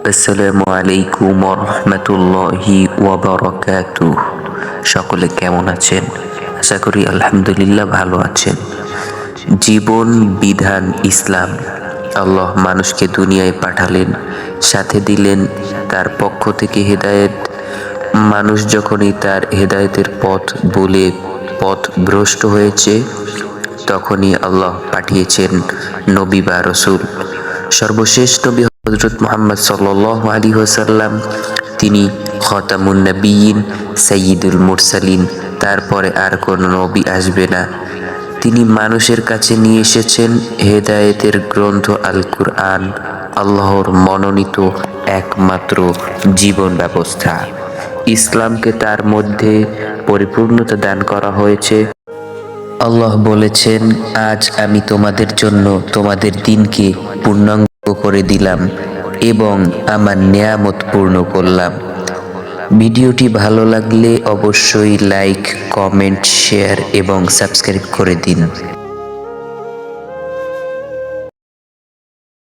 আসসালামু আলাইকুম রহমতুল্লাহি ওয়াবারাকাত। সকলে কেমন আছেন? আশা করি আলহামদুলিল্লাহ ভালো আছেন। জীবন, বিধান, ইসলাম, আল্লাহ মানুষকে দুনিয়ায় পাঠালেন, সাথে দিলেন, তার পক্ষ থেকে হেদায়েত। মানুষ যখনই তার হেদায়েতের পথ বলে পথ ভ্রষ্ট হয়েছে, তখনই আল্লাহ পাঠিয়েছেন নবী বা রসুল। সর্বশেষ নবী হজরত মোহাম্মদ সাল আলী ওসাল্লাম তিনি খতামুন নবীন সঈদুল মুরসালিন, তারপরে আর কোনো নবী আসবে না। তিনি মানুষের কাছে নিয়ে এসেছেন হেদায়েতের গ্রন্থ আল কুরআন আল্লাহর মনোনীত একমাত্র জীবন ব্যবস্থা। ইসলামকে তার মধ্যে পরিপূর্ণতা দান করা হয়েছে। আল্লাহ বলেছেন, আজ আমি তোমাদের জন্য তোমাদের দিনকে পূর্ণাঙ্গ করে দিলাম এবং আমার নিয়ামত পূর্ণ করলাম। ভিডিওটি ভালো লাগলে অবশ্যই লাইক, কমেন্ট, শেয়ার এবং সাবস্ক্রাইব করে দিন।